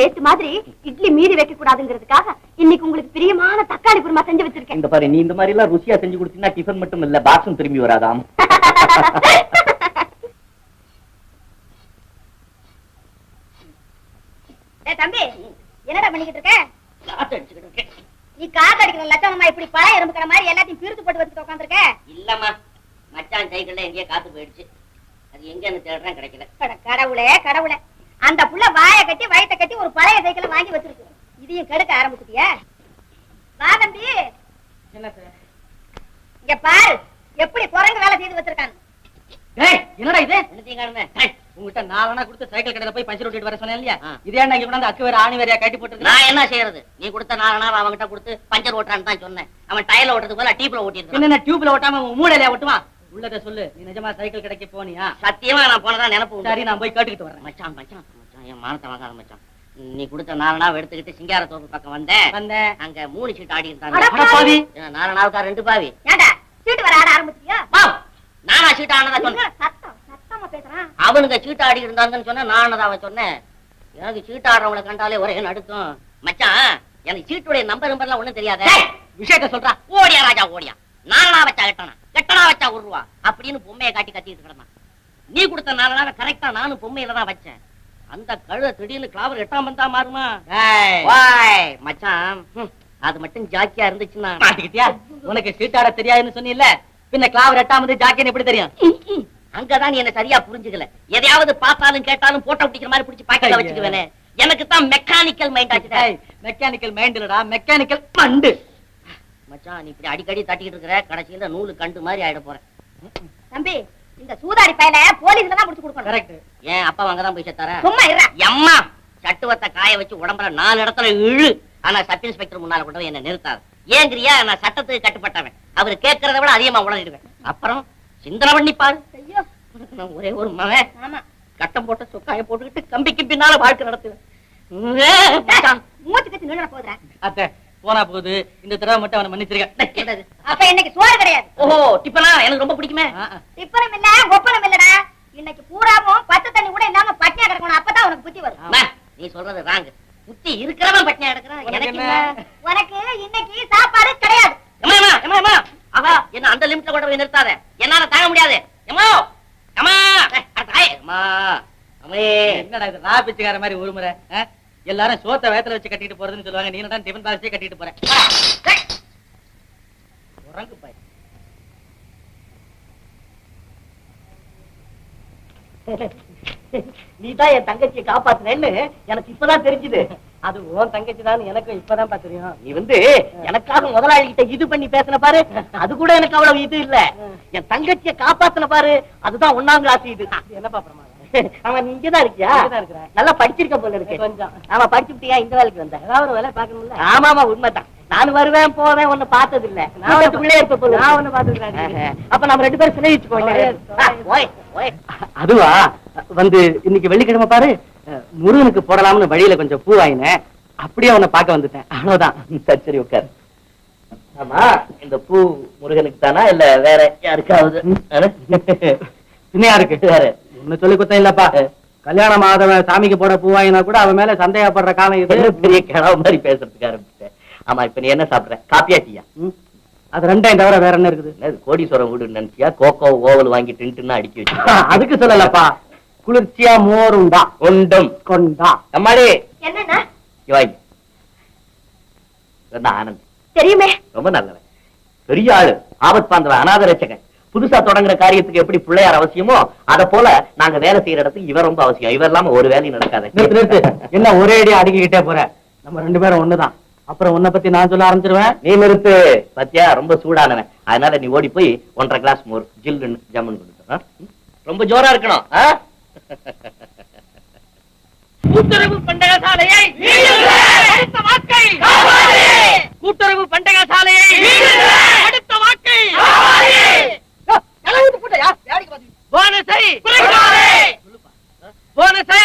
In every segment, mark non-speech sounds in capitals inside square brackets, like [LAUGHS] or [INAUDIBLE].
நேத்து மாதிரி இட்லி மீதி வைக்க கூடாதுங்கிறதுக்காக இன்னைக்கு உங்களுக்கு பிரியமான தக்காளி குருமா செஞ்சு வச்சிருக்கேன். இந்த பாரு நீ இந்த மாதிரி எல்லாம் ருசியா செஞ்சு கொடுத்தீங்கன்னா டிஃபன் மட்டும் இல்ல பாக்ஸும் திரும்பி வராதாம். [LAUGHS] ஏய் தம்பி என்னடா பண்ணிக்கிட்டு இருக்க? நீ காத்து அடிக்கிற லட்சணமா இப்படி பழைய எறும்புக்கிற மாதிரி எல்லாத்தையும் பிரித்து போட்டு வச்சுட்டு உட்காந்துருக்க? இல்லம்மா மச்சான் சைக்கிள்ல எங்கேயோ காத்து போயிடுச்சு. அது எங்கன்னு தேடுறேன் கிடைக்கல. கடவுளே கடவுளே. அந்த புள்ள வாயை கட்டி வயித்தை கட்டி ஒரு பழைய சைக்கிளை வாங்கி வச்சிருக்கு. இதையும் கெடுக்க ஆரம்பிச்சுட்டியா? வா தம்பி. என்ன சார்? இங்க பாரு எப்படி குரங்கு வேலை செய்து வச்சிருக்காங்க என்னடா இது? உங்ககிட்ட நாலனா கொடுத்து சைக்கிள் கடையில போய் பஞ்சர் ஓட்டிட்டு வர சொன்னேன் இல்லையா. இதே இங்க கொண்டாந்து அக்கு வேற ஆணி வேறையா கட்டி போட்டு நான் என்ன செய்யறது? நீ கொடுத்த நாலு நாள் அவன்கிட்ட கொடுத்து பஞ்சர் ஓட்டுறான்னு தான் சொன்னேன். அவன் டயர்ல ஓட்டுறது போல டீப்ல ஓட்டிருக்கான் என்ன டியூப்ல ஓட்டாம உன் மூளையில ஓட்டுவான்? உள்ளத சொல்லு. நீ நிஜமா சைக்கிள் கடைக்கு போனியா? சத்தியமா நான் போனதா நினைப்பு. சரி நான் போய் கேட்டுக்கிட்டு வரேன் மச்சான் மச்சான் மச்சான் என் மானத்தை வாங்காத மச்சான். நீ கொடுத்த நாலு நாள் எடுத்துக்கிட்டு சிங்கார தோப்பு பக்கம் வந்தேன். வந்தேன். அங்க மூணு சீட் ஆடி இருந்தாங்க. அட பாவி. ஏன் நாலு நாளுக்கா ரெண்டு பாவி. ஏண்டா சீட்டு வர ஆட ஆரம்பிச்சியா நானா சீட் ஆனதா சொன்னேன் சத்தம் சத்தமா பேசுறான்? அவனுங்க சீட்டு ஆடி இருந்தாங்கன்னு சொன்னா நானதா அவன் சொன்னேன். எனக்கு சீட்டு ஆடுறவங்களை கண்டாலே ஒரே நடுக்கும். மச்சான் எனக்கு சீட்டுடைய நம்பர் நம்பர்லாம் ஒண்ணும் தெரியாத. விஷயத்த சொல்றா. ஓடியா ராஜா ஓடியா. நாலனா வச்சா எட்டனா? எட்டனா வச்சா ஒரு ரூபா. அப்படின்னு பொம்மையை காட்டி கத்திட்டு கிடந்தான். நீ கொடுத்த நாலு நாள் கரெக்டா நானும் பொம்மையில தான் வச்சேன். அந்த கழுத திடீர்னு கிளாவர் எட்டாம் வந்தா மாறுமா? மச்சான். அது மட்டும் ஜாக்கியா இருந்துச்சுன்னா. மாட்டிக்கிட்டியா உனக்கு சீட்டாட தெரியாதுன்னு சொன்னீல்ல? பின்ன கிளாவர் எட்டாமது ஜாக்கின்னு எப்படி தெரியும்? அங்கதான் நீ என்ன சரியா புரிஞ்சுக்கல. எதையாவது பார்த்தாலும் கேட்டாலும் போட்டோ பிடிக்கிற மாதிரி பிடிச்சி பாக்கெட்ல. வச்சுக்குவேனே. எனக்கு தான் மெக்கானிக்கல் மைண்ட் ஆச்சுடா. மெக்கானிக்கல் மைண்ட் இல்லடா. மெக்கானிக்கல் மண்டு மச்சான் நீ இப்படி அடிக்கடி தட்டிக்கிட்டு இருக்கிற கடைசியில நூலு கண்டு மாதிரி ஆயிட போறேன். தம்பி இந்த சூதாரி பையல போலீஸ்ல தான் முடிச்சு கொடுக்கணும். கரெக்ட் ஏன் அப்பா அங்கதான் போய் செத்தாரா சும்மா இருடா. எம்மா சட்டுவத்தை காய வச்சு உடம்புல நாலு இடத்துல இழு. ஆனா சப் இன்ஸ்பெக்டர் முன்னால கொண்டு போய் என்ன நிறுத்தாது. ஏங்கிறியா? நான் சட்டத்துக்கு கட்டுப்பட்டவன். அவரு கேட்கறத விட அதிகமா உணர்ந்துடுவேன் அப்புறம் சிந்தனை பண்ணி பாரு. ஐயோ. ஒரே ஒரு மகன். ஆமா. கட்டம் போட்ட சொக்காய போட்டுக்கிட்டு கம்பிக்கு பின்னால வாழ்க்கை நடத்துவேன். மூச்சு கத்தி நின்று போதுற அத்தை போனா போகுது. இந்த தடவை மட்டும் அவனை மன்னிச்சிருக்கேன்? அப்ப இன்னைக்கு சோறு கிடையாது? ஓஹோ டிப்பனா? எனக்கு ரொம்ப பிடிக்குமே. டிப்பனும் இல்ல ஒப்பனும் இல்லடா. இன்னைக்கு பூராவும் பச்சை தண்ணி கூட இல்லாம பட்டியா கிடக்கணும். அப்பதான் உனக்கு புத்தி வரும். நீ சொல்றது ராங்கு புத்தி இருக்கிறவன் பட்டினியா எடுக்கிறான் உனக்கு எனக்கு? உனக்கு இன்னைக்கு சாப்பாடு கிடையாது. என்ன அந்த லிமிட்ல கொண்டு போய் நிறுத்தாத. என்னால தாங்க முடியாது. அம்மா அம்மா. அம்மா என்னடா இது ரா பிச்சைக்கார மாதிரி ஒரு முறை ஆ? எல்லாரும் சோத்த வேத்துல வச்சு கட்டிட்டு போறதுன்னு சொல்லுவாங்க. நீ தான் டிஃபன் பாக்ஸே கட்டிட்டு போற. ஏய், உறங்கு பாய். [LAUGHS] நீதான் என் தங்கச்சியை காப்பாத்துனேன்னு எனக்கு இப்பதான் தெரிஞ்சுது. அது உன் தங்கச்சி தான் எனக்கும் இப்பதான் தெரியும். நீ வந்து எனக்காக முதலாளி கிட்ட இது பண்ணி பேசின பாரு. அது கூட எனக்கு அவ்வளவு இது இல்ல. என் தங்கச்சியை காப்பாத்துன பாரு. அதுதான் ஒண்ணாம் கிளாஸ் இது. என்னப்பா பிரமாதம்? [LAUGHS] அவன் நீ இங்கதான் இருக்கியா. நல்லா படிச்சிருக்க போல இருக்கு. கொஞ்சம். ஆமா படிச்சுட்டியா இந்த வேலைக்கு வந்த? ஏதாவது ஒரு வேலை பார்க்கணும்ல. ஆமா ஆமா உண்மைதான். நான் வருவேன் போவேன் ஒண்ணு பார்த்தது இல்ல நான் உள்ளே இருப்ப போல நான் ஒண்ணு. ஆஹா. அப்ப நம்ம ரெண்டு பேரும் போய் அதுவா? வந்து இன்னைக்கு வெள்ளிக்கிழமை பாரு. முருகனுக்கு போடலாம்னு வழியில கொஞ்சம் பூ வாங்கினேன். அப்படியே அவனை பார்க்க வந்துட்டேன். அவ்வளவுதான். சரி சரி உட்கார். ஆமா இந்த பூ முருகனுக்கு தானா இல்ல வேற யாருக்காவது? யாருக்கு? வேற. ஒண்ணு சொல்லி குத்தம் இல்லப்பா. கல்யாணம் ஆதவன் சாமிக்கு போட பூ வாங்கினா கூட அவன் மேல சந்தேகப்படுற காலம் இது. பெரிய கிழவு மாதிரி பேசுறதுக்கு ஆரம்பிச்சேன் ஆமா இப்ப நீ என்ன சாப்பிடுற? காப்பியா டீயா. அது ரெண்டையும் தவிர வேற என்ன இருக்குது? கோடீஸ்வரம் வீடு நினைச்சியா? கோகோ ஓவல் வாங்கி டின்ட்டுன்னு அடிக்கி வச்சு அதுக்கு சொல்லலப்பா. குளிர்ச்சியா மோருண்டா உண்டும் கொண்டா. அம்மாடி. என்னன்னா ஆனந்த். தெரியுமே. ரொம்ப நல்லவன். பெரிய ஆளு. ஆபத் பாந்தவன் அநாத ரட்சகன். புதுசா தொடங்குற காரியத்துக்கு எப்படி பிள்ளையார் அவசியமோ அத போல நாங்க வேலை செய்யற இடத்துக்கு இவர் ரொம்ப அவசியம். இவர் இல்லாம ஒரு வேலையும் நடக்காது. நிறுத்து நிறுத்து. என்ன ஒரே அடி அடிக்கிட்டே போற? நம்ம ரெண்டு பேரும் ஒண்ணுதான். அப்புறம் உன்னை பத்தி நான் சொல்ல ஆரம்பிச்சிருவேன்? நீ நிறுத்து. பத்தியா ரொம்ப சூடானவன். அதனால நீ ஓடி போய் ஒன்றரை கிளாஸ் மோர் ஜில்லுன்னு ஜம்முன்னு கொடுத்து ஆ? ரொம்ப ஜோரா இருக்கணும்? கூட்டுறவு பண்டக சாலையை அடுத்த வாக்கை கூட்டுறவு பண்டக சாலையை அடுத்த வாக்கை போனஸை போனஸை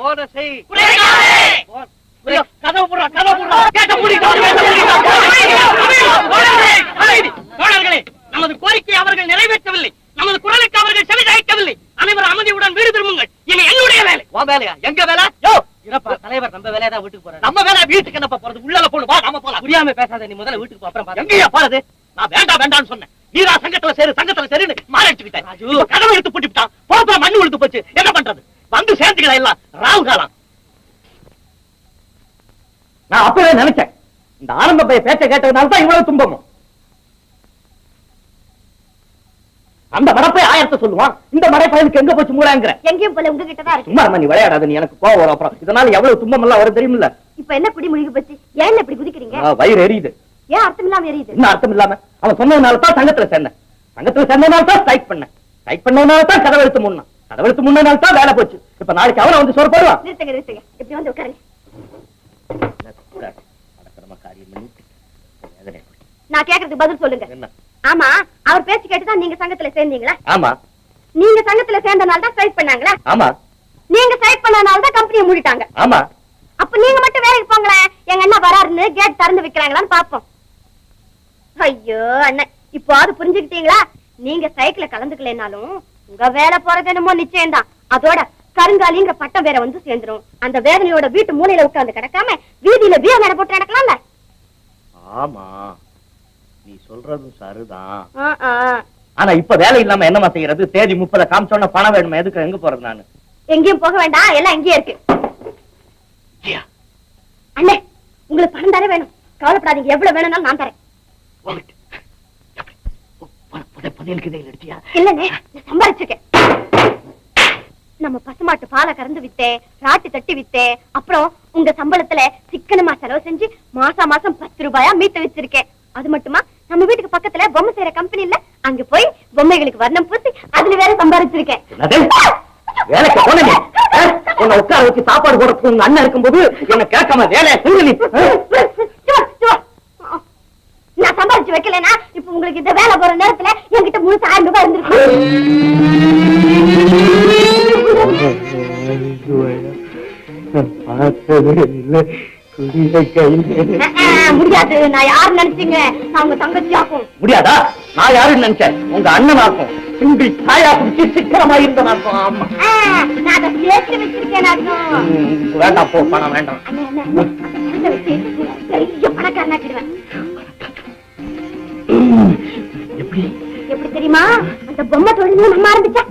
போனஸை கதவு போடுறா கதவு போடுறா கேட்ட மூடி தோழர்களே நமது கோரிக்கை அவர்கள் நிறைவேற்றவில்லை நமது குரலுக்கு அவர்கள் செவி சாய்க்கவில்லை அனைவரும் அமைதியுடன் வீடு திரும்புங்கள் இனி என்னுடைய வேலை உன் வேலையா எங்க வேலை யோ இருப்பா தலைவர் தேவையில்லாம பேசாத நீ முதல்ல வீட்டுக்கு அப்புறம் எங்கேயா போறது? நான் வேண்டாம் வேண்டாம்னு சொன்னேன். நீரா சங்கத்துல சேரு சங்கத்துல சேருன்னு. இப்ப கதவை எடுத்து பூட்டிவிட்டான். போறப்ப மண்ணு விழுந்து போச்சு. என்ன பண்றது? வந்து சேர்ந்துக்கலாம் எல்லாம். ராவு காலம். நான் அப்பவே நினைச்சேன். இந்த ஆரம்ப பைய பேச்ச கேட்டதுனால தான் இவ்வளவு துன்பமும். அந்த மடப்பை ஆயிரத்தை சொல்லுவான். இந்த மடைப்பயனுக்கு எங்க போச்சு மூடாங்கிற எங்கேயும் போல உங்ககிட்ட தான் இருக்கு. சும்மா நீ விளையாடாத நீ எனக்கு கோவம் வரும். அப்புறம் இதனால எவ்வளவு துன்பம் எல்லாம் வரும் தெரியுமில்ல? இப்ப என்ன குடி முழுகி போச்சு? ஏன் இப்படி குதிக்கிறீங்க? வயிறு எரியுது. ஏன் அர்த்தம் இல்லாம எரியுது? என்ன அர்த்தம் இல்லாம? அவன் சொன்னதுனால தான் சங்கத்துல சேர்ந்தேன். சங்கத்துல சேர்ந்ததுனால தான் ஸ்ட்ரைக் பண்ணேன். ஸ்ட்ரைக் பண்ணதுனால தான் கதவெடுத்து முன்னா கதவெடுத்து முன்னனால தான் வேலை போச்சு. இப்ப நாளைக்கு அவனை வந்து சோறு போடுவான். நிறுத்துங்க நிறுத்துங்க. இப்படி வந்து உட்காருங்க. நான் கேக்குறதுக்கு பதில் சொல்லுங்க. ஆமா அவர் பேச்சு கேட்டுதான் நீங்க சங்கத்துல சேர்ந்தீங்களா? ஆமா. நீங்க சங்கத்துல சேர்ந்தனால தான் ஸ்ட்ரைக் பண்ணாங்களா? ஆமா. நீங்க ஸ்ட்ரைக் பண்ணனால தான் கம்பெனியை மூடிட்டாங்க. ஆமா. அப்ப நீங்க மட்டும் வேலைக்கு போங்களேன். எங்க அண்ணா வராருன்னு கேட் திறந்து வைக்கிறாங்களான்னு பாப்போம் ஐயோ அண்ணன் இப்போ அது புரிஞ்சுக்கிட்டீங்களா? நீங்க ஸ்ட்ரைக்ல கலந்துக்கலைனாலும் உங்க வேலை போறது என்னமோ நிச்சயம்தான். அதோட கருங்காலிங்கிற பட்டம் வேற வந்து சேர்ந்துரும். அந்த வேதனையோட வீட்டு மூலையில உட்கார்ந்து கிடக்காம வீதியில வீர நட போட்டு நடக்கலாம்ல? ஆமா. நீ சொல்றதும் சரிதான். ஆனா இப்ப வேலை இல்லாம என்னமா செய்யறது? தேதி முப்பதை காமிச்சோன்னா பணம் வேணுமா? எதுக்கு எங்க போறது நானு? எங்கேயும் போக வேண்டாம். எல்லாம் இங்கேயே இருக்கு. அண்ணே உங்களுக்கு பணம் தானே வேணும்? கவலைப்படாதீங்க. எவ்வளவு வேணும்னாலும் நான் தரேன். நம்ம பசுமாட்டு பாலை கறந்து வித்தேன் ராட்டு தட்டி வித்தேன். அப்புறம் உங்க சம்பளத்துல சிக்கனமா செலவு செஞ்சு மாசம் மாசம் பத்து ரூபாயா மீட்டு வச்சிருக்கேன். அது மட்டுமா? நம்ம வீட்டுக்கு பக்கத்துல பொம்மை செய்யற கம்பெனி இல்ல அங்க போய் பொம்மைகளுக்கு வர்ணம் பூசி அதுல வேற சம்பாரிச்சிருக்கேன் என்னது? வேலைக்கு போன? உன்னை உட்கார வச்சு சாப்பாடு போடுறதுக்கு உங்க அண்ணன் இருக்கும்போது என்ன கேட்காம வேலையை செஞ்சு நீ. நான் சம்பாரிச்சு வைக்கலனா இப்ப உங்களுக்கு இந்த வேலை போற நேரத்துல என்கிட்ட முழு ஆயிரம் ரூபாய் இருந்திருக்கும் முடியாது. நான் யாரு நினைச்சீங்க? முடியாதா? நான் நினைச்சேன்? உங்க தாயா சிக்கனமா ஆமா. நான் அதை சேர்த்து வச்சிருக்கேன் அர்த்தம் ம், வேண்டாம் போ பணம் வேண்டாம். அண்ணே, அண்ணே, அண்ணே, அதை வச்சு பெரிய பணக்காரனாக்கிடுவேன் ம், எப்படி? எப்படி தெரியுமா? அந்த பொம்மை நம்ம ஆரம்பிச்சா!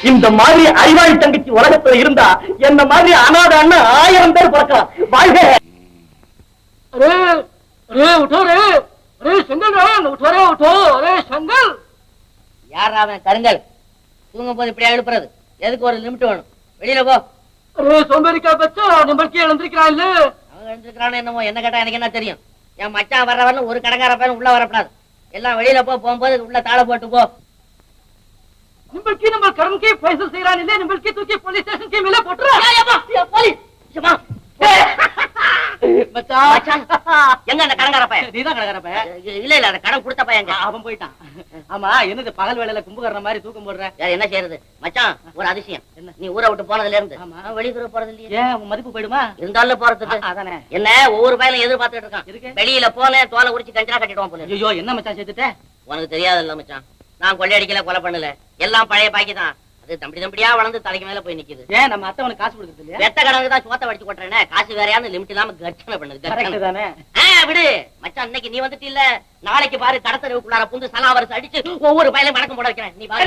இந்த மாதிரி அறிவாய் தங்கச்சி உலகத்துல இருந்தா என்ன மாதிரி அனாத அண்ணன் ஆயிரம் பேர் பிறக்கலாம். வாழ்க! அரே அரே உட்டோ ரே அரே செங்கல் உட்டோ ரே உட்டோ அரே செங்கல். யார் அவன் கருங்கல்? தூங்கும் போது இப்படி எதுக்கு ஒரு லிமிட் வேணும்? வெளியில போ. அரே சோம்பேறிக்கா பச்சா நம்மளுக்கே எழுந்திருக்கிறான் இல்ல? அவன் எழுந்திருக்கிறான் என்னமோ என்ன கேட்டா எனக்கு என்ன தெரியும்? என் மச்சான் வர்ற வரல ஒரு கடைக்கார உள்ள வரப்படாது எல்லாம் வெளியில போ போகும்போது உள்ள தாழ போட்டு போ. நிம்மதிக்கு நம்ம மேல போட்டுறா மச்சான். மச்சான், எங்க அந்த கடங்கார பையன்? நீதான் கடகறப்ப இல்ல இல்ல அந்த கடன் கொடுத்த பையன்? அவன் போயிட்டான். ஆமா என்னது பகல் வேளையில கும்புகரண மாதிரி தூக்கம் போடுற? என்ன செய்யறது? மச்சான் ஒரு அதிசயம். என்ன? நீ ஊரை விட்டு போனதுல இருந்து வெளியூர் போறது இல்லையே. ஏன் மதிப்பு போயிடுமா? இருந்தாலும் போறதுக்கு. அதானே. என்ன ஒவ்வொரு பையனும் எதிர்பார்த்துட்டு இருக்கான். இருக்கு. வெளியில போனேன் தோலை உரிச்சு கஞ்சனா கட்டிடுவான் போல. ஐயோ என்ன மச்சான் சேர்த்துட்ட உனக்கு தெரியாது இல்ல மச்சான். நான் கொள்ளையடிக்கல கொலை பண்ணல. எல்லாம் பழைய பாக்கி தான். அது தம்பி தம்பியா வளர்ந்து தலைக்கு மேல போய் நிக்குது. ஏன் நம்ம அத்தை உனக்கு காசு கொடுக்குறது இல்லையா? வெத்த கடனுக்கு தான் சோத்த வடிச்சு கொட்டுறேனே. காசு வேறையான்னு லிமிட் இல்லாம கர்ச்சனை பண்ணுது தானே? ஆ, விடு. மச்சான் இன்னைக்கு நீ வந்துட்டு இல்ல. நாளைக்கு பாரு கடத்தரவுக்குள்ளார புந்து சலாவரசு அடிச்சு ஒவ்வொரு பையலையும் வணக்கம் போட வைக்கிறேன். நீ பாரு.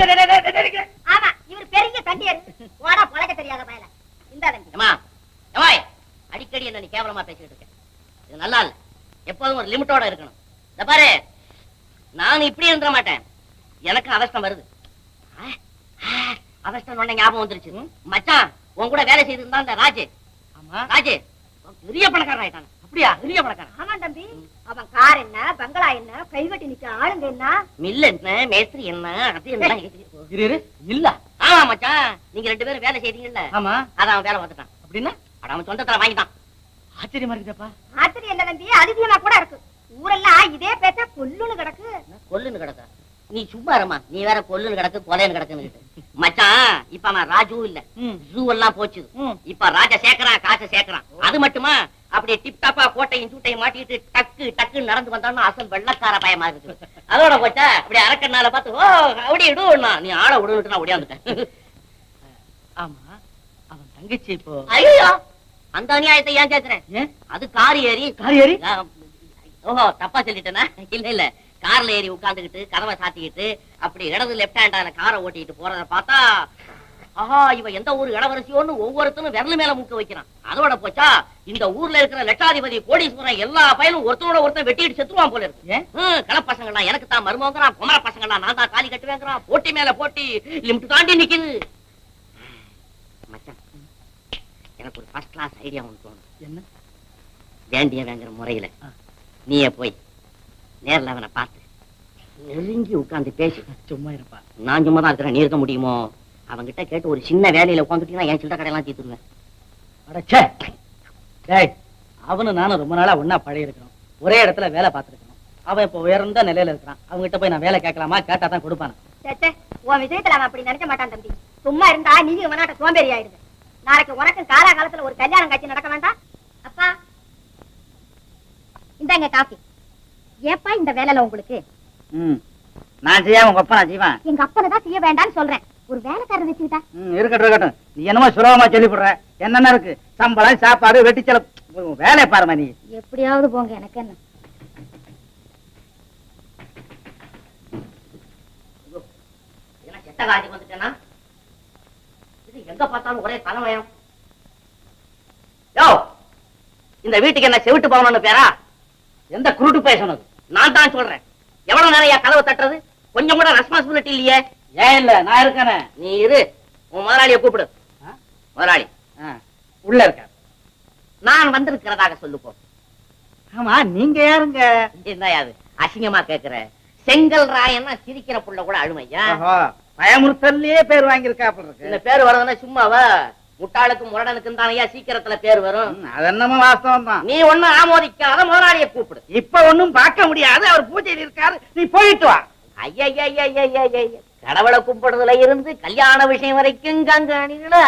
ஆமா இவர் பெரிய தண்டியர். ஓடா பழக்க தெரியாத பயல. இந்த தம்பி. ஏமா ஏமாய் அடிக்கடி என்ன நீ கேவலமா பேசிட்டு இருக்க? இது நல்லா இல்ல. எப்போதும் ஒரு லிமிட்டோட இருக்கணும். இந்த பாரு. நான் இப்படி இருந்துட மாட்டேன். எனக்கு அவஸ்தம் வருது. அவஸ்தம் உடனே ஞாபகம் வந்துருச்சு. மச்சான் உன் கூட வேலை செய்து இருந்தா அந்த ராஜு. ஆமா. ராஜு பெரிய பணக்காரன் ஆயிட்டான். அப்படியா? பெரிய பணக்காரன். ஆமா தம்பி. அவன் கார் என்ன பங்களா என்ன கைவட்டி நிக்க ஆளுங்க என்ன? மில் என்ன மேஸ்திரி என்ன அது என்ன? இரு இல்ல. ஆமா மச்சான். நீங்க ரெண்டு பேரும் வேலை செய்தீங்கல்ல. ஆமா. அதான் அவன் வேலை பார்த்துட்டான். அப்படின்னா? அட அவன் சொந்தத்துல வாங்கிட்டான். ஆச்சரியமா இருக்குதப்பா. ஆச்சரியம் இல்ல தம்பி. அதிசயமா கூட இருக்கு. ஊரெல்லாம் இதே பேச்சா கொல்லுன்னு கிடக்கு. கொல்லுன்னு கிடக்க? நீ சும்மா இருமா. நீ வேற கொல்லுன்னு கிடக்கு கொலைன்னு கிடக்குன்னு மச்சான் இப்ப அவன் ராஜு இல்ல. ஜூ எல்லாம் போச்சு. இப்ப ராஜா சேர்க்கறான் காசை சேர்க்கறான் அது மட்டுமா? அப்படியே டிப் டாப்பா கோட்டையும் சூட்டையும் மாட்டிட்டு டக்கு டக்கு நடந்து வந்தான்னா அசல் வெள்ளக்கார பயமா இருக்கு அதோட போச்சா அப்படி அரக்கனால பார்த்து ஓ அப்படி விடுவா நீ ஆள விடுன்னு நான் ஓடியாந்துட்டேன் [LAUGHS] ஆமா அவன் தங்கச்சி இப்போ. ஐயோ! அந்த அநியாயத்தை ஏன் கேக்குறேன் அது கார் ஏறி கார் ஏறி? ஓஹோ தப்பா சொல்லிட்டேனா? இல்ல இல்ல. கார்ல ஏறி உட்கார்ந்துகிட்டு கதவை சாத்திக்கிட்டு அப்படி இடது லெப்ட் ஹேண்டான காரை ஓட்டிட்டு போறத பார்த்தா ஆஹா இவ எந்த ஊர் இளவரசியோன்னு ஒவ்வொருத்தனும் விரல் மேல முக்க வைக்கிறான். அதோட போச்சா இந்த ஊர்ல இருக்கிற லட்சாதிபதி கோடீஸ்வரன் எல்லா பயலும் ஒருத்தனோட ஒருத்தன் வெட்டிட்டு செத்துருவான் போல இருக்கு. ஏன்? கிள பசங்களாம் எனக்கு தான் மருமகங்கிறான் குமர பசங்களாம் நான் தான் தாலி கட்டுவேங்கிறான் போட்டி மேல போட்டி லிமிட் தாண்டி நிக்குது. மச்சான் எனக்கு ஒரு ஃபர்ஸ்ட் கிளாஸ் ஐடியா ஒன்று தோணும். என்ன? வேண்டிய வேங்கிற முறையில. நீயே போய் நேர்ல அவனை பார்த்து. நெருங்கி உட்கார்ந்து பேசி. சும்மா இருப்பா. நான் சும்மா தான் இருக்கிறேன். நீ இருக்க முடியுமோ? அவன்கிட்ட கேட்டு ஒரு சின்ன வேலையில உட்காந்துட்டீங்கன்னா என் சில்லற கடையெல்லாம் தீத்துருவேன் அடச்சே டேய் அவனும் நானும் ரொம்ப நாளா ஒண்ணா பழைய இருக்கிறோம் ஒரே இடத்துல வேலை பார்த்துருக்கணும் அவன் இப்ப உயர்ந்த நிலையில இருக்கிறான். அவன்கிட்ட போய் நான் வேலை கேட்கலாமா? கேட்டா தான் கொடுப்பான உன் விஷயத்துல அவன் அப்படி நினைக்க மாட்டான் தம்பி. சும்மா இருந்தா நீ இவனாட்ட சோம்பேறி ஆயிடுது நாளைக்கு உனக்கு காலாகாலத்துல ஒரு கல்யாணம் காட்சி நடக்க வேண்டாம். அப்பா இந்தாங்க காஃபி. ஏப்பா இந்த வேலைல உங்களுக்கு? நான் செய்யாம உங்க அப்பா நான் செய்வேன். எங்க அப்பனை தான் செய்ய வேண்டாம்னு சொல்றேன். ஒரு வேலைக்காரர் வச்சுக்கிட்டா? இருக்கட்டும் இருக்கட்டும். நீ என்னமோ சுலபமா சொல்லி போடுற என்னென்ன இருக்கு? சம்பளம் சாப்பாடு வெட்டி செலவு. வேலையை பாருமா நீ. எப்படியாவது போங்க எனக்கு என்ன? வந்துட்டேன்னா? இது எங்க பார்த்தாலும் ஒரே தலைமயம். யோ இந்த வீட்டுக்கு என்ன செவிட்டு போகணும்னு பேரா? எந்த குருட்டு பேச சொன்னது நான் தான் சொல்றேன். எவ்வளவு நேரம் கதவை தட்டுறது? கொஞ்சம் கூட ரெஸ்பான்சிபிலிட்டி இல்லையே? ஏன் இல்ல நான் இருக்கேனே. நீ இரு. உன் முதலாளியை கூப்பிடு? முதலாளி. உள்ள இருக்க நான் வந்திருக்கிறதாக சொல்லு போ ஆமா நீங்க யாருங்க? என்னய்யா அது அசிங்கமா கேக்குற. செங்கல் ராயன்னா சிரிக்கிற புள்ள கூட அழுமையா? பயமுறுத்தல்லையே பேர் இருக்கு. பேர் வருதுன்னா சும்மாவா? முட்டாளுக்கும் முரடனுக்கும் தானையா சீக்கிரத்துல பேர் வரும். அது என்னமோ வாஸ்தவம் தான். நீ ஒண்ணு ஆமோதிக்காத முதலாளியை கூப்பிடு. இப்ப ஒண்ணும் பார்க்க முடியாது அவர் பூஜையில் இருக்காரு நீ போயிட்டு வா. கடவுளை கும்பிடுறதுல இருந்து கல்யாண விஷயம் வரைக்கும் கங்காணிகளா?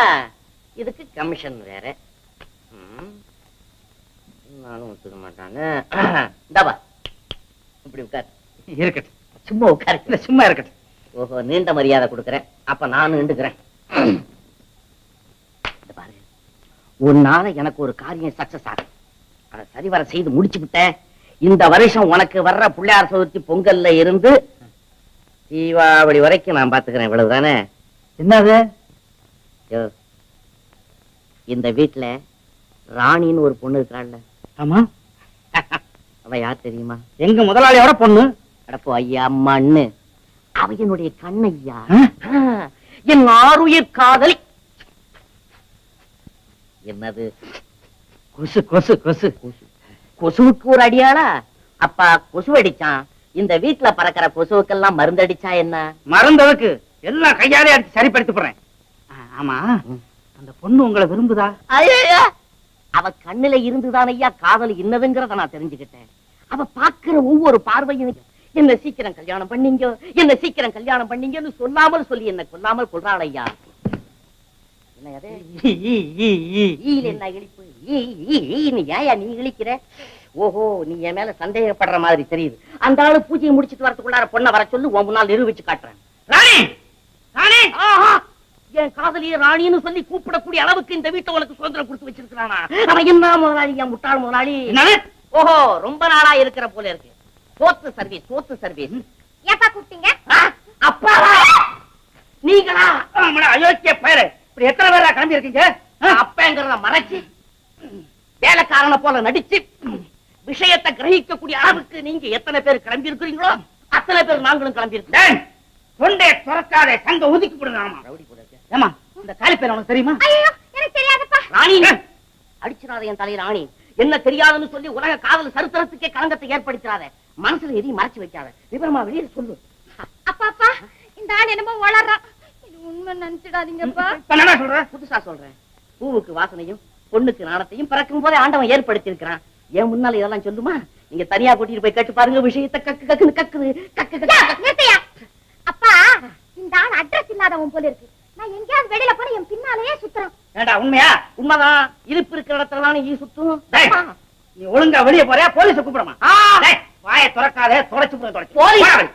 இதுக்கு கமிஷன் வேற. நானும் ஒத்துக்க மாட்டானே இந்தாப்பா இப்படி உட்கார். இருக்கட்டும். சும்மா உட்காரு. சும்மா இருக்கட்டும். ஓஹோ நீண்ட மரியாதை கொடுக்குறேன். அப்ப நானும் நின்றுக்கிறேன் நாள் எனக்கு ஒரு காரியம் சக்சஸ் ஆகும் அதை சரிவர செய்து முடிச்சு விட்டேன். இந்த வருஷம் உனக்கு வர்ற பிள்ளையார் சதுர்த்தி பொங்கல்ல இருந்து தீபாவளி வரைக்கும் நான் பாத்துக்கிறேன் இவ்வளவுதானே? என்னது? இந்த வீட்டுல ராணின்னு ஒரு பொண்ணு இருக்காள்ல ஆமா. [LAUGHS] அவ யார் தெரியுமா? எங்க முதலாளியோட பொண்ணு? அடப்போ ஐயா மண்ணு அவ என்னுடைய கண்ணையா என் ஆறுயிர் காதலி. என்னது? கொசு கொசு கொசு. கொசுவுக்கு ஒரு அடியாளா? அப்பா கொசு அடிச்சான். இந்த வீட்டுல பறக்கிற கொசுவுக்கெல்லாம் மருந்து அடிச்சா என்ன? மறந்ததுக்கு எல்லாம் கையாலே அடிச்சு சரிப்படுத்தி போடுறேன். ஆ, ஆமா. அந்த பொண்ணு உங்களை விரும்புதா! அவ கண்ணுல இருந்துதான் ஐயா காதல் இன்னதுங்கிறத நான் தெரிஞ்சுக்கிட்டேன். அவ பாக்குற ஒவ்வொரு பார்வையும் என்ன சீக்கிரம் கல்யாணம் பண்ணீங்க என்ன சீக்கிரம் கல்யாணம் பண்ணீங்கன்னு சொல்லாமல் சொல்லி என்ன கொல்லாமல் கொள்றாள் ஐயா. என்ன இழிப்பு? நீ இழிக்கிற? ஓஹோ நீ என் மேல சந்தேகப்படுற மாதிரி தெரியுது. அந்த ஆளு பூஜையை முடிச்சிட்டு வரதுக்குள்ளார பொண்ணை வர சொல்லு முன்னால் நிரூபிச்சு காட்டுறேன் ராணி! ராணி! ஆஹா! என் காதலிய ராணின்னு சொல்லி கூப்பிடக்கூடிய அளவுக்கு இந்த வீட்டை உனக்கு சுதந்திரம் கொடுத்து வச்சிருக்கானா அவன் என்ன முதலாளி என் முட்டாள் முதலாளி? ஓஹோ ரொம்ப நாளா இருக்கிற போல இருக்கு. சோத்து சர்வீஸ் சோத்து சர்வீஸ் ஏப்பா கூப்பிட்டீங்க அப்பாவா நீங்களா ஆமாடா, அயோக்கிய பேரு இப்படி எத்தனை பேரா கிளம்பி இருக்கீங்க? அப்பங்கிறத மறைச்சு. வேலைக்காரனை போல நடிச்சு. விஷயத்தை கிரகிக்கக்கூடிய அளவுக்கு நீங்க எத்தனை பேர் கிளம்பி இருக்கிறீங்களோ அத்தனை பேர் நாங்களும் கிளம்பி இருக்கோம் டேய், தொண்டைய துறக்காதே சங்க ஒதுக்கி ஆமா ஏமா இந்த காலி பேர் உனக்கு தெரியுமா? ஐயோ எனக்கு தெரியாதுப்பா. ராணி! அடிச்சிடாத என் தலை ராணி. என்ன தெரியாதுன்னு சொல்லி உலக காதல் சரித்திரத்துக்கே களங்கத்தை ஏற்படுத்தாத மனசுல எதையும் மறைச்சு வைக்காத. விவரமா வெளியே சொல்லு. அப்பா அப்பா இந்த ஆள் என்னமோ வளர்றான் உண்மை நினைச்சிடாதீங்கப்பா. இப்ப என்ன சொல்ற புதுசா சொல்றேன். பூவுக்கு வாசனையும் பொண்ணுக்கு நாணத்தையும் பிறக்கும் போதே ஆண்டவன் ஏற்படுத்தி இருக்கிறான் ஏன் முன்னால இதெல்லாம் சொல்லுமா? நீங்க தனியா கூட்டிட்டு போய் கேட்டு பாருங்க விஷயத்தை கக்கு கக்குன்னு கக்குது. கக்கு நிறுத்தியா? அப்பா இந்த ஆள் அட்ரஸ் இல்லாதவன் போல இருக்கு. நான் எங்கேயாவது வெளியில போன என் பின்னாலேயே சுத்துறான். ஏண்டா உண்மையா? உண்மைதான். இருப்பு இருக்கிற இடத்துல தானே ஈ சுத்தும். நீ ஒழுங்கா வெளிய போறியா? போலீஸ கூப்பிடுமா? வாயை துறக்காதே துடைச்சு போடு, துடைச்சு போலீஸ்.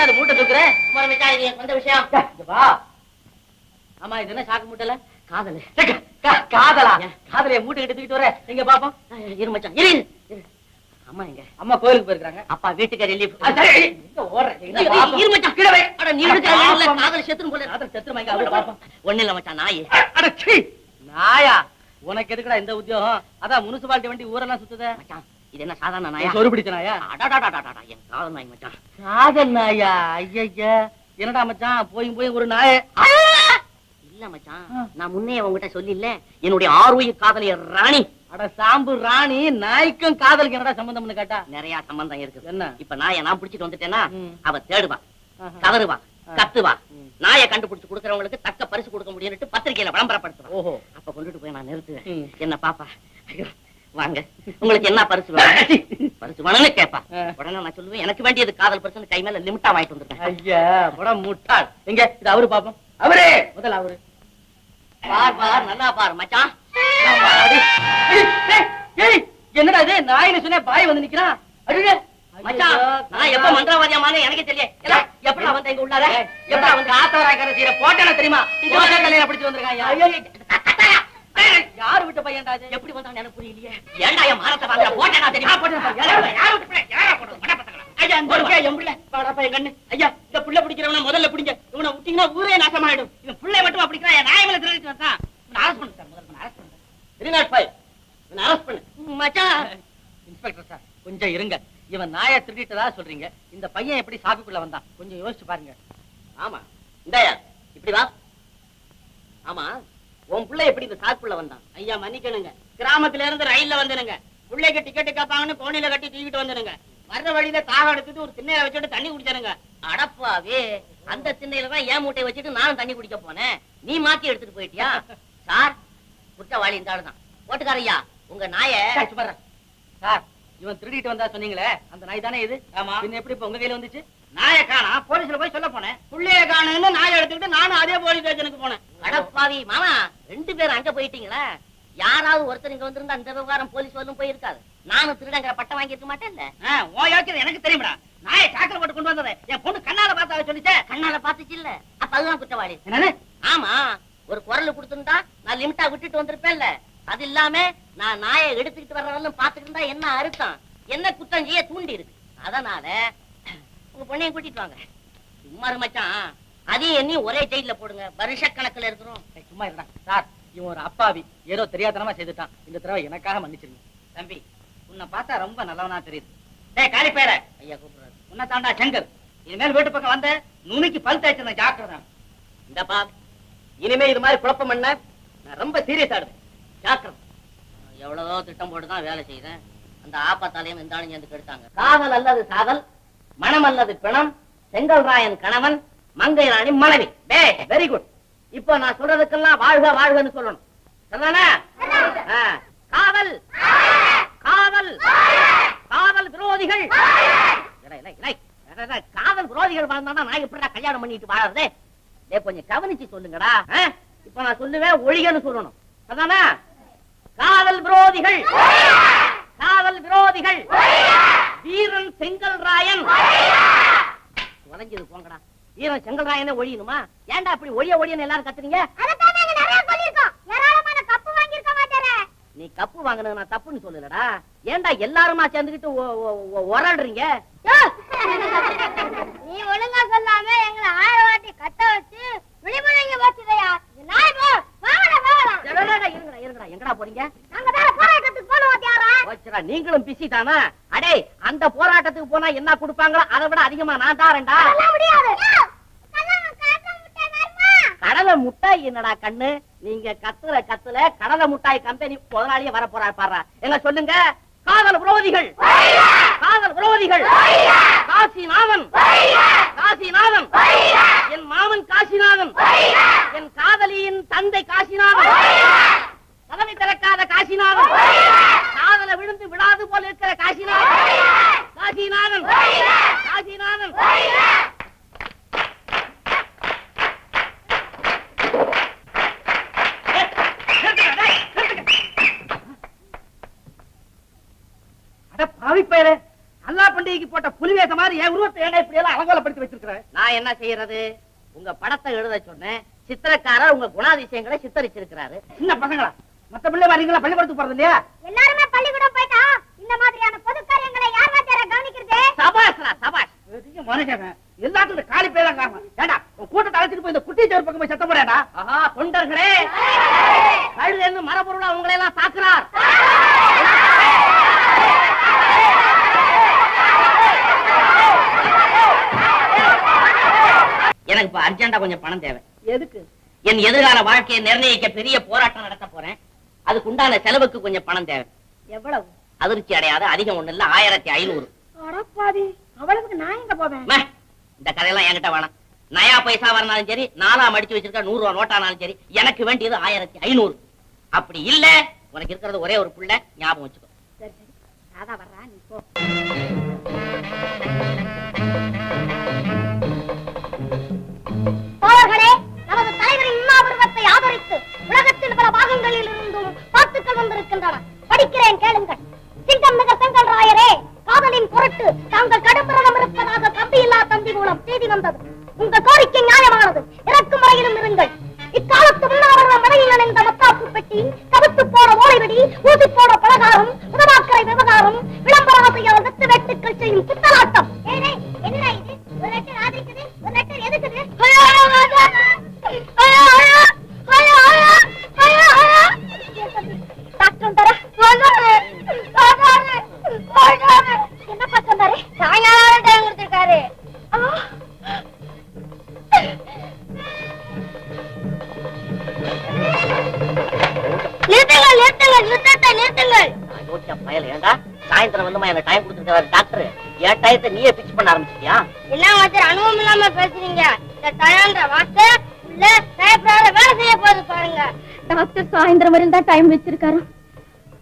போடா வெளிய. கொடுக்குற குமார மச்சான் இது வந்த விஷயம். இங்க வா. ஆமா இது என்ன சாக்கு மூட்டல காதல். காதலா? காதலைய மூட்டை கட்டி தூக்கிட்டு வர? எங்க பாப்போம். இரு மச்சான் இரு. அம்மா எங்க? அம்மா கோயிலுக்கு போயிருக்காங்க. அப்பா வீட்டுக்கு ரிலீஃப் ஆ, சரி, எங்க ஓடுற? எங்க பாப்போம்? இரு மச்சான். அட நீ. காதல் செத்துரும் போல. காதல் செத்துருமா, இங்க? அவளை பாப்போம். ஒண்ணு இல்ல மச்சான் நாய். அட, சீ. நாயா. உனக்கு எதுக்குடா இந்த உத்தியோகம்? அதான் முனிசிபாலிட்டி வண்டி ஊரெல்லாம் சுத்துதே. மச்சான் இது என்ன சாதாரண நாயா? சொரு பிடிச்ச நாயா? அடாடாடாடாடா என் காதல் நாய் மச்சான். காதல் நாயா? ஐயா என்னடா மச்சான்? போய் போய் ஒரு நாய. இல்ல மச்சான் ஆ. நான் முன்னே உங்ககிட்ட சொல்லில்ல என்னுடைய ராணி. அட சாம்பு ராணி நாய்க்கும் காதலுக்கு என்னடா சம்பந்தம்னு கேட்டா? நிறைய சம்பந்தம் இருக்கு. என்ன? இப்ப நாயை நான் பிடிச்சிட்டு வந்துட்டேன்னா. அவ தேடுவா. கதறுவா. கத்துவா. நாயை கண்டுபிடிச்சு கொடுக்கறவங்களுக்கு தக்க பரிசு கொடுக்க முடியும்னு பத்திரிக்கையில விளம்பரப்படுத்துவா. ஓஹோ. அப்ப கொண்டுட்டு போய் நான் நிறுத்துவேன். என்ன பாப்பா? வாங்க. உங்களுக்கு என்ன பரிசு வேணும்? பரிசு வேணும்னு கேப்பா. உடனே நான் சொல்லுவேன் எனக்கு வேண்டியது காதல் பரிசு கை மேல லிமிட்டா வாங்கிட்டு வந்துருக்கேன். ஐயா பட முட்டாள். எங்க? இது அவரு பாப்போம். அவரே! முதல்ல அவரு. பார் பார் நல்லா பார் மச்சான். என்னடா இது? நாயின்னு சொன்ன பாய் வந்து நிக்கிறான். அடிடே. மச்சான் நான் எப்ப மந்திரவாதியமான எனக்கு தெரியல. எப்படி வந்த இங்க உள்ளார? எப்படா வந்து ஆத்தவராய்க்கார சீரை போட்டேனா தெரியுமா? போட்டா கல்யாணம் பிடிச்சு வந்திருக்கான் ஐயோ, யாரு விட்ட பையன்டா இது எப்படி வந்தான்னு எனக்கு புரியலையே ஏன்டா என் மானத்தை வாங்குற போட்டேனா தெரியுமா யாரா- யாரா விட்டு பிள்ளை? யாரா பசங்களா? ஐயா, இந்த இருக்கே, என் பிள்ளை. வாடாப்பா, என் கண்ணு. ஐயா, இந்த புள்ளை பிடிக்கிறவனை முதல்ல பிடிங்க. இவனை விட்டீங்கன்னா ஊரே நாசமாயிடும். இவன் புள்ளைய மட்டும் பிடிக்கிறான், என் நாய் மேல திருடிட்டு வந்தான். arrest பண்ணு சார், முதல்ல arrest பண்ணு. Not five. இவனை arrest பண்ணு. இன்ஸ்பெக்டர் சார் கொஞ்சம் இருங்க இவன் நாயை திருடிட்டதா சொல்றீங்க இந்த பையன் எப்படி சாக்குக்குள்ள வந்தான் கொஞ்சம் யோசிச்சு பாருங்க ஆமா இந்தாயா இப்படி வா ஆமா உன் புள்ள எப்படி இந்த சாக்குள்ள வந்தான்? ஐயா மன்னிக்கணுங்க. கிராமத்துல இருந்து ரயில்ல வந்துருங்க பிள்ளைக்கு டிக்கெட் கேட்பாங்கன்னு கோணில கட்டி தூக்கிட்டு வந்துருங்க வர்ற வழியில தாகம் எடுத்துட்டு ஒரு திண்ணையில வச்சுட்டு தண்ணி குடிச்சாருங்க அடப்பாவே அந்த திண்ணையில தான் ஏன் மூட்டையை வச்சுட்டு நானும் தண்ணி குடிக்க போனேன்? நீ மாத்தி எடுத்துட்டு போயிட்டியா? சார் குற்றவாளி இந்த ஆளுதான். ஓட்டுக்காரையா உங்க நாய சார், இவன் திருடிட்டு வந்தா சொன்னீங்களே அந்த நாய் தானே இது? ஆமா. பின்ன எப்படி இப்ப உங்க கையில வந்துச்சு? நாய காணா போலீஸ்ல போய் சொல்ல போனேன். புள்ளைய காணுன்னு நாயை எடுத்துக்கிட்டு நானும் அதே போலீஸ் ஸ்டேஷனுக்கு போனேன். அடப்பாவி மாமா ரெண்டு பேரும் அங்க போயிட்டீங்களா? யாராவது ஒருத்தர் இங்க வந்திருந்தா அந்த விவகாரம் போலீஸ் வரலும் போயிருக்காது. நானும் திருடங்கிற பட்டம் வாங்கி இருக்க மாட்டேன்ல யோக்கியது எனக்கு தெரியும்டா. நாயை சாக்கில் போட்டு கொண்டு வந்ததை என் பொண்ணு கண்ணால பார்த்தா சொல்லிச்சே. கண்ணால பாத்துச்சு இல்ல. அப்ப அதுதான் குற்றவாளி. என்னன்னு ஆமா ஒரு குரல் கொடுத்திருந்தா நான் லிமிட்டா விட்டுட்டு வந்திருப்பேன்ல அது இல்லாம நான் நாயை எடுத்துக்கிட்டு வர்றவங்களும் பாத்துக்கிட்டு இருந்தா என்ன அர்த்தம்? என்ன செய்ய தூண்டி இருக்கு? அதனால உங்க பொண்ணையும் கூட்டிட்டு வாங்க. சும்மா மச்சான். அதையும் என்னையும் ஒரே ஜெயில போடுங்க. வருஷ கணக்குல இருக்கிறோம் சும்மா இருடா. சார் இவன் ஒரு அப்பாவி. ஏதோ தெரியாதனமா செய்துட்டான். இந்த தடவை எனக்காக மன்னிச்சிருங்க. தம்பி உன்னை பார்த்தா ரொம்ப நல்லவனா தெரியுது. டேய் காலி பேர. ஐயா கூப்பிடுறாரு. உன்னை தாண்டா சங்கர் இனிமேல் வீட்டு பக்கம் வந்த நுனிக்கு பல் தேய்ச்சிருந்தேன் ஜாக்கிரதை. இந்தப்பா இனிமே இது மாதிரி குழப்பம் பண்ண நான் ரொம்ப சீரியஸ் ஆடுவேன் ஜாக்கிரதை. எவ்வளவோ திட்டம் போட்டு தான் வேலை செய்தேன். அந்த ஆப்பத்தாலையும் இந்த ஆளுங்க வந்து கெடுத்தாங்க. காதல் அல்லது சாதல் மனம் அல்லது பிணம் செங்கல் ராயன் கணவன் மங்கை ராணி மனைவி. வெரி குட் இப்போ நான் சொல்றதுக்கெல்லாம் வாழ்க வாழ்கன்னு சொல்லணும். காவல். காவல். காவல் காதல் விரோதிகள் இலை, காதல் விரோதிகள் வாழ்ந்தானா நான் எப்படிடா கல்யாணம் பண்ணிட்டு வாழறது? கொஞ்சம் கவனிச்சு சொல்லுங்கடா. இப்ப நான் சொல்லுவேன் ஒழிகன்னு சொல்லணும். அதானா காதல் விரோதிகள். காதல் விரோதிகள். வீர உழைஞ்சது போங்கடா. வீரன் செங்கல் ராயனே ஒழியணுமா? ஏன்டா அப்படி ஒழிய ஒழியன்னு எல்லாரும் கத்துறீங்க? நீ கப்பு வாங்கினது நான் தப்புன்னு சொல்லலடா. ஏன்டா எல்லாருமா சேர்ந்துக்கிட்டு ஒ- உரள்றீங்க நீ ஒழுங்கா சொல்லாம எங்களை ஆயிரம் வாட்டி கட்ட வச்சு விழிமுறைங்க வச்சுதையா எங்கடா போறீங்க? நீங்களும் பிஸி தானா? அடே அந்த போராட்டத்துக்கு போனா என்ன கொடுப்பாங்களோ அதை விட அதிகமா நான் தாரேன்டா. கடலை முட்டாய் என்னடா கண்ணு? நீங்க கத்துற கத்துல கடலை முட்டாய் கம்பெனி முதலாளியே வர போறா பாரு எங்க சொல்லுங்க? காதல் விரோதிகள் காதல் விரோதிகள் காசிநாதன். காசிநாதன். என் மாமன் காசிநாதன். என் காதலியின் தந்தை காசிநாதன். கதவை திறக்காத காசிநாதன் காதல விழுந்து விழாது போல இருக்கிற காசிநாதன் காசிநாதன் காசிநாதன் அட பாவி பயலே நல்லா பண்ணி பாண்டிகைக்கு போட்ட புலி வேஷம் மாதிரி என் உருவத்தை ஏன்டா இப்படி எல்லாம் அலங்கோலப்படுத்தி வச்சிருக்கிற? நான் என்ன செய்யறது? உங்க படத்தை எழுத சொன்னேன். சித்திரக்காரர் உங்க குணாதிசயங்களை சித்தரிச்சிருக்கிறாரு. சின்ன பசங்களா? மத்த பிள்ளை வரீங்களா பள்ளிக்கூடத்துக்கு போறது இல்லையா? எல்லாருமே பள்ளிக்கூடம் போயிட்டா இந்த மாதிரியான பொது காரியங்களை யார் வாத்தியாரா கவனிக்கிறது? சபாஷ்ரா சபாஷ். மனுஷன் எல்லாத்துக்கும் காலி பேர் தான் காரணம். ஏண்டா உன் கூட்டத்தை அழைச்சிட்டு போய் இந்த குட்டி சேர் பக்கம் போய் சத்தம் போடாடா ஆஹா தொண்டர்களே. கழுது மரபொருளா உங்களை எல்லாம் தாக்குறார் எனக்கு இப்ப அர்ஜென்டா கொஞ்சம் பணம் தேவை. எதுக்கு? என் எதிர்கால வாழ்க்கையை நிர்ணயிக்க பெரிய போராட்டம் நடத்த போறேன். அதுக்கு உண்டான செலவுக்கு கொஞ்சம் பணம் தேவை. எவ்வளவு? அதிர்ச்சி அடையாத அதிகம் ஒண்ணு இல்ல ஆயிரத்தி ஐநூறு. அவ்வளவுக்கு நான் எங்க போவேன்? இந்த கதையெல்லாம் என்கிட்ட வேணாம். நயா பைசா வரனாலும் சரி நாலாம் அடிச்சு வச்சிருக்க நூறு ரூபா நோட்டானாலும் சரி எனக்கு வேண்டியது ஆயிரத்தி ஐநூறு. அப்படி இல்ல உனக்கு இருக்கிறது ஒரே ஒரு புள்ள ஞாபகம் வச்சுக்கோ. சரி சரி. ராதா வர்றா நீ போ. குறித்து உலகத்தின் பல பாகங்களில் இருந்தும் பாத்துக்கள் வந்திருக்கின்றன. படிக்கிறேன் கேளுங்கள். சிங்கம் நகர் செங்கல் ராயரே காதலின் பொருட்டு தாங்கள் கடும் கடும்பிரதம் இருப்பதாக கம்பியில்லா தந்தி மூலம் செய்தி வந்தது. உங்க கோரிக்கை நியாயமானது. இறக்கும் வரையிலும் இருங்கள். இக்காலத்து உண்ணாவிரதம் மனையில் அணிந்த மத்தாப்பு பெட்டி கவுத்து போற ஓலைவெடி ஊதி போற பலகாரம் உதவாக்கரை விவகாரம் விளம்பராசையால் வெத்து வெட்டுக்கள் செய்யும் பித்தலாட்டம். என்ன இது? ஒரு லட்சம் ஆதரிக்குது டயத்தை நீயே பிக்ஸ் பண்ண ஆரம்பிச்சிட்டியா? என்ன வார்த்தை அனுபவம் இல்லாம பேசுறீங்க. இந்த தயான்ற வார்த்தை உள்ள பயப்படாத வேலை செய்ய போகுது பாருங்க. டாக்டர் சாயந்தரம் வரையும் தான் டைம் வச்சிருக்காரு?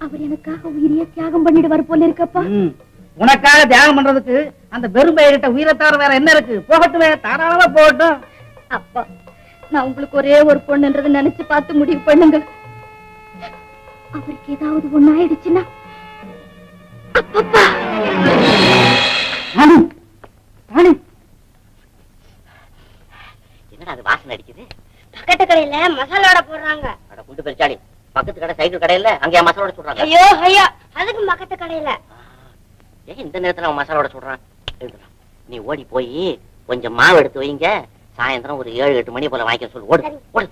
அவர் எனக்காக உயிரிய தியாகம் பண்ணிடுவார் போல இருக்கப்பா. உனக்காக தியாகம் பண்றதுக்கு அந்த பெரும்பயிரிட்ட உயிரை தவிர வேற என்ன இருக்கு? போகட்டுமே தாராளமா போகட்டும். அப்பா நான் உங்களுக்கு ஒரே ஒரு பொண்ணுன்றதை நினைச்சு பார்த்து முடிவு பண்ணுங்க அவருக்கு ஏதாவது ஒண்ணு ஆயிடுச்சுன்னா அப்பப்பா ராணி, ராணி, என்னடா அது வாசனை அடிக்குது பக்கத்து கடையில மசாலோட போடுறாங்க? அட குண்டு பெருச்சாளி பக்கத்து கடை சைக்கிள் கடையில அங்கே மசாலோட சொல்றாங்க ஐயோ ஐயோ அதுக்கு பக்கத்து கடையில. ஏன் இந்த நேரத்துல அவன் மசாலோட சொல்றான் நீ ஓடி போய் கொஞ்சம் மாவு எடுத்து வைங்க. சாயந்தரம் ஒரு ஏழு எட்டு மணி போல வாங்கிக்க சொல்லு. ஓடு. ஓடு.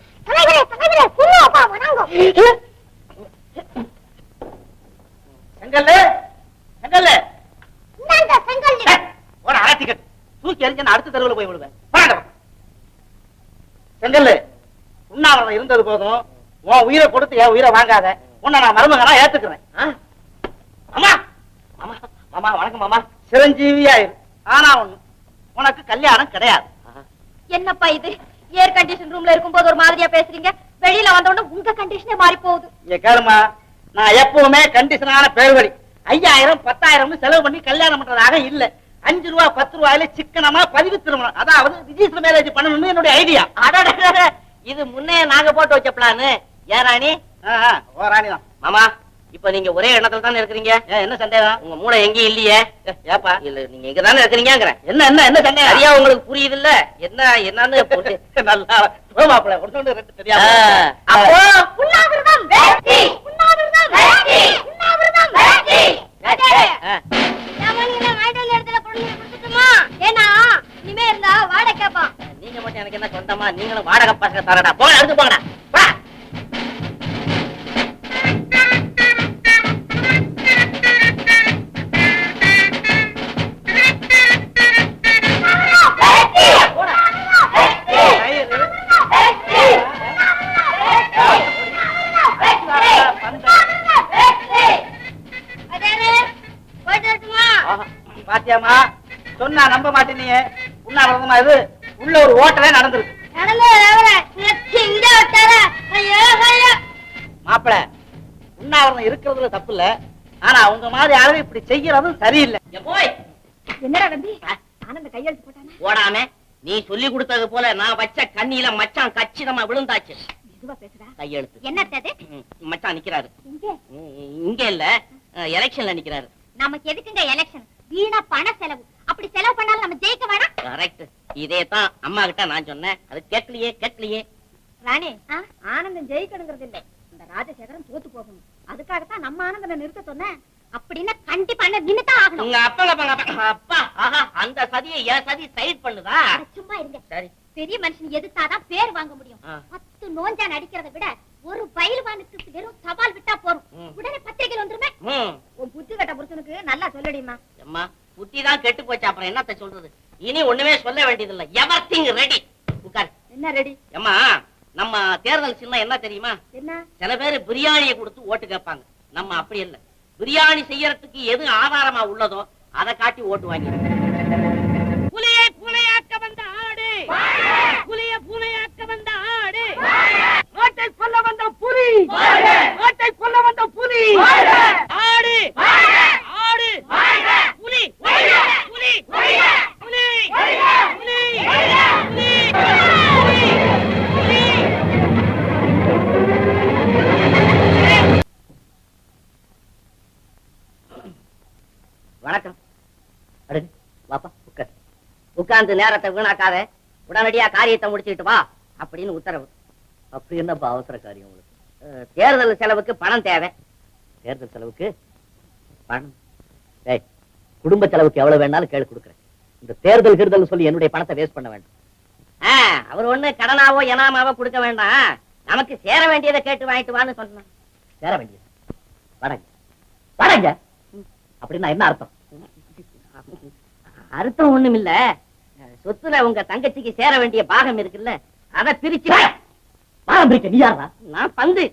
செங்கல்லு செங்கல்லு. ஏய், போடா அரட்டிக்கட்டு தூக்கி எறிஞ்சு நான் அடுத்த தெருவுல போய் விடுவேன் போடா. செங்கல்லு. உண்ணாவிரதம் இருந்தது போதும். உன் உயிரை கொடுத்து என் உயிரை வாங்காத. உன்னை நான் மருமகனா ஏத்துக்கிறேன். ஆ? அம்மா மாமா மாமா வணக்கம் மாமா. சிரஞ்சீவியா இரு ஆனா ஒண்ணு உனக்கு கல்யாணம் கிடையாது. என்னப்பா இது? ஏர் கண்டிஷன் ரூம்ல இருக்கும்போது ஒரு மாதிரியா பேசுறீங்க? வெளியில வந்த உடனே உங்க கண்டிஷனே மாறி போகுது இங்க கேளுமா நான் எப்பவுமே கண்டிஷனான பேர்வழி. ஐயாயிரம் பத்தாயிரம் செலவு பண்ணி கல்யாணம் பண்றதாக இல்ல. அஞ்சு ரூபா பத்து ரூபாயில சிக்கனமா பதிவு திருமணம். அதாவது ரிஜிஸ்டர் மேரேஜ் பண்ணணும்னு என்னுடைய ஐடியா அடடடட, இது முன்னே நாங்க போட்டு வச்ச பிளானு ஏன் ராணி? ஓ ராணிதான். மாமா இப்ப நீங்க ஒரே எண்ணத்துல தானே இருக்கிறீங்க? என்ன சந்தேகம்? உங்க மூளை எங்கேயும் இல்லையே. ஏ, ஏப்பா. இல்ல நீங்க இங்க தானே இருக்கிறீங்கங்கிறேன். என்ன என்ன என்ன சந்தேகம்? சரியா உங்களுக்கு புரியுது இல்ல என்ன என்னன்னு. [LAUGHS] நல்லா போமாப்ல ஒண்ணு ஒண்ணு ரெண்டு தெரியாம ஆ, அப்போ உண்ணாவிரதம் வேட்டி. உண்ணாவிரதம் வேட்டி. உண்ணாவிரதம் வேட்டி. ஆ, ஏன்னா இனிமே இருந்தா வாடகை கேப்பான் நீங்க மட்டும் எனக்கு என்ன சொந்தமா? நீங்களும் வாடகை பசங்க தரடா போங்க அடுத்து போங்கடா. ஆஹா, பாத்தியாமா சொன்னா நம்ப மாட்டேனீங்க உள்ள ஒரு ஓட்டலே நடந்திருக்கு. மாப்பிள உண்ணாவிரதம் இருக்கிறதுல தப்பு இல்ல ஆனா உங்க மாதிரி ஆளு இப்படி செய்யறதும் சரியில்லை. போய். என்னடா தம்பி ஆனந்த கையெழுத்து போட்டானா? ஓடாம நீ சொல்லி கொடுத்தது போல நான் வச்ச கண்ணியில மச்சான் கச்சிதமா விழுந்தாச்சு. கையெழுத்து. என்ன மச்சான் நிக்கிறாரு. இங்க? இல்ல. எலெக்ஷன்ல நிக்கிறாரு. நமக்கு எதுக்குங்க எலெக்ஷன் வீணா பண செலவு. அப்படி செலவு பண்ணாலும் நம்ம ஜெயிக்க வேணாம். கரெக்ட் இதே தான் அம்மா கிட்ட நான் சொன்னேன். அது கேட்கலையே கேட்கலையே. ராணி ஆனந்தம் ஜெயிக்கணுங்கிறது இல்ல. இந்த ராஜசேகரன் தோத்து போகணும். அதுக்காகத்தான் நம்ம ஆனந்தனை நிறுத்த சொன்னேன். அப்படின்னா கண்டிப்பா நின்னுதான் ஆகணும். உங்க அப்பா அப்பா அப்பா, அப்பா ஆஹா அந்த சதியை என் சதி சைட் பண்ணுதா? சும்மா இருங்க. சரி. பெரிய மனுஷன் எதிர்த்தாதான் பேர் வாங்க முடியும். பத்து நோஞ்சா நடிக்கிறதை விட ஒரு பயில்வானுக்கு வெறும் சவால் விட்டா போறோம் ம். உடனே பத்திரிகையில் வந்துருமே ம் உன் புத்தி கட்ட புருஷனுக்கு நல்லா சொல்லுடிமா அம்மா புத்தி தான் கெட்டு போச்சு. அப்புறம் என்னத்த சொல்றது? இனி ஒண்ணுமே சொல்ல வேண்டியதில்லை. எவர்திங் ரெடி உட்கார். என்ன ரெடி அம்மா நம்ம தேர்தல் சின்னம் என்ன தெரியுமா? என்ன? சில பேர் பிரியாணியை கொடுத்து ஓட்டு கேட்பாங்க. நம்ம அப்படி இல்ல. பிரியாணி செய்யறதுக்கு எது ஆதாரமா உள்ளதோ அதை காட்டி ஓட்டு வாங்கி புலியை பூனையாக்க வந்த ஆடு. புலிய பூனையாக்க வந்த ஆடு. ஆட்டை கொல்ல வந்த புலி. ஆட்டை கொல்ல வந்த புலி. ஆடு. ஆடு. புலி. புலி. புலி. புலி. வணக்கம். அடே, வாப்பா உட்கார். உட்கார்ந்து நேரத்தை வீணாக்காத. உடனடியா காரியத்தை முடிச்சுக்கிட்டு வா அப்படின்னு உத்தரவு. அப்படி என்னப்பா அவசர காரியம் உங்களுக்கு. தேர்தல் செலவுக்கு பணம் தேவை. தேர்தல் செலவுக்கு பணம். ஏய் குடும்ப செலவுக்கு எவ்வளவு வேணாலும் கேள்வி கொடுக்குறேன். இந்த தேர்தல் கிருதல் சொல்லி என்னுடைய பணத்தை வேஸ்ட் பண்ண வேண்டாம். ஆ, அவர் ஒண்ணு கடனாவோ எனாமாவோ கொடுக்க வேண்டாம். நமக்கு சேர வேண்டியதை கேட்டு வாங்கிட்டு வான்னு சொன்னான். சேர வேண்டியது. வரங்க வரங்க அப்படின்னா என்ன அர்த்தம்? அர்த்தம் ஒண்ணும் இல்ல சொத்துல உங்க தங்கச்சிக்கு சேர வேண்டிய பாகம் இருக்குல்ல அத பிரிச்சு பாரம் பிரிக்க நீ யாரா நான் பந்து.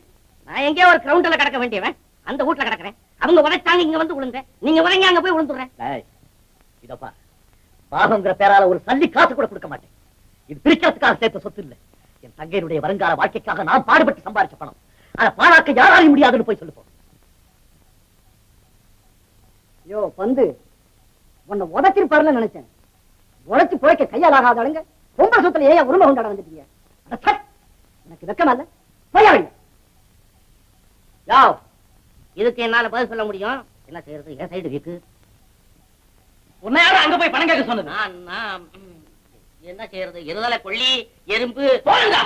நான் எங்கேயோ ஒரு கிரவுண்ட்ல கிடக்க வேண்டியவன். அந்த வீட்டுல கிடக்குறேன். அவங்க உதைச்சாங்க இங்க வந்து விழுந்தேன் நீங்க உதைங்க அங்க போய் விழுந்துடுறேன். இதப்பா பாகங்கிற பேரால ஒரு சல்லி காசு கூட கொடுக்க மாட்டேன். இது பிரிக்கிறதுக்காக சேர்த்த சொத்து இல்ல. என் தங்கையினுடைய வருங்கால வாழ்க்கைக்காக நான் பாடுபட்டு சம்பாரிச்ச பணம். அதை பாழாக்க யாராலையும் முடியாதுன்னு போய் சொல்லு போ யோ பந்து. உன்னை உதச்சிருப்பாருன்னு நினைச்சேன். உழைச்சு புழைக்க கையால் ஆகாத ஆளுங்க. பொம்பளை சொத்துல ஏன் உரிமை கொண்டாட வந்துட்டீங்க? அட சட்! எனக்கு வெக்கமா இல்ல? போயா. யோ இதுக்கு என்னால பதில் சொல்ல முடியும்? என்ன செய்யறது என் சைடு வீக்கு. உன்னை யாரும் அங்க போய் பணம் கேட்க சொன்னது? நான் என்ன செய்யறது இருதலை கொள்ளி எறும்பு. போடுங்க!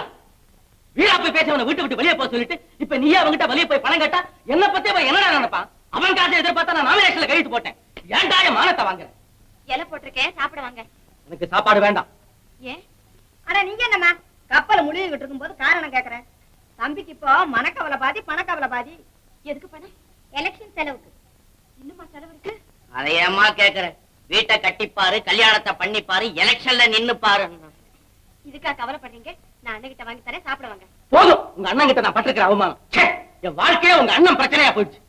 வீரா போய் பேச வீட்டு விட்டு வெளியே போக சொல்லிட்டு இப்ப நீயே அவன்கிட்ட வெளியே போய் பணம் கேட்டா என்ன பத்தி அவன் என்னடா நினைப்பான்? அவன் காசை எதிர்பார்த்தா நான் நாமினேஷன்ல கையெழுத்து போட்டேன். ஏன்டா என் மானத்தை வாங்குறேன் இலை போட்டிருக்கேன் சாப்பிட வாங்க. எனக்கு சாப்பாடு வேண்டாம். ஏன்? ஆனா நீங்க என்னம்மா? கப்பல் முழுகிட்டு இருக்கும்போது காரணம் கேக்குறேன். தம்பிக்கு இப்போ மனக்கவலை பாதி பணக்கவலை பாதி. எதுக்கு பணம்? எலெக்ஷன் செலவுக்கு. இன்னுமா செலவு இருக்கு? அதை ஏமா கேக்குற? வீட்டை கட்டிப்பாரு கல்யாணத்தை பண்ணிப்பாரு எலெக்ஷன்ல நின்னுப்பாரு. இதுக்கா கவலைப்படுறீங்க? நான் அண்ணகிட்ட வாங்கி தரேன் சாப்பிட வாங்க. போதும். உங்க அண்ணன் கிட்ட நான் பட்டிருக்கிற அவமானம். என் வாழ்க்கையே உங்க அண்ணன் பிரச்சனையா போயிடுச்சு.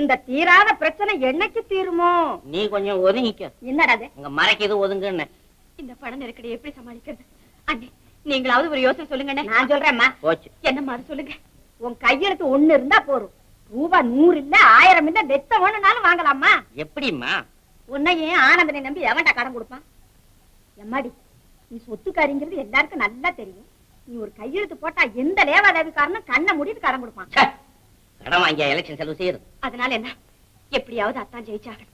இந்த தீராத பிரச்சனை என்னைக்கு தீருமோ? நீ கொஞ்சம் ஒதுங்கிக்க. என்னடா அது? உங்க மறைக்குது ஒதுங்குன்னு. இந்த பண நெருக்கடி எப்படி சமாளிக்கிறது? அண்ணே நீங்களாவது ஒரு யோசனை சொல்லுங்க நான் சொல்றேன்மா போச்சு. என்னம்மா சொல்லுங்க? உன் கையெழுத்து ஒண்ணு இருந்தா போதும். ரூபா நூறு இல்ல ஆயிரம் இல்ல வெத்த வேணும்னாலும் வாங்கலாமா எப்படிம்மா? உன்னையும் ஆனந்தனை நம்பி எவன்டா கடன் கொடுப்பான்? எம்மாடி நீ சொத்துக்காரிங்கிறது எல்லாருக்கும் நல்லா தெரியும். நீ ஒரு கையெழுத்து போட்டா எந்த லேவாதேவிக்காரனும் கண்ணை மூடிட்டு கடன் கொடுப்பான். கடன் வாங்கியா எலெக்ஷன் செலவு செய்யறது? அதனால என்ன? எப்படியாவது அத்தான் ஜெயிச்சாகணும்.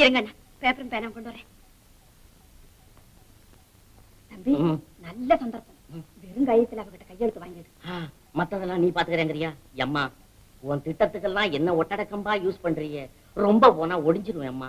இருங்கண்ணா பேப்பரும் பேனா கொண்டு வரேன். தம்பி. நல்ல சந்தர்ப்பம். வெறும் கையத்துல அவகிட்ட கையெழுத்து வாங்கிடு மத்ததெல்லாம் நீ பாத்துக்கிறேங்கறியா? அம்மா உன் திட்டத்துக்கெல்லாம் என்ன ஒட்டடக்கம்பா யூஸ் பண்றீங்க? ரொம்ப போனா ஒடிஞ்சிருவேன் அம்மா.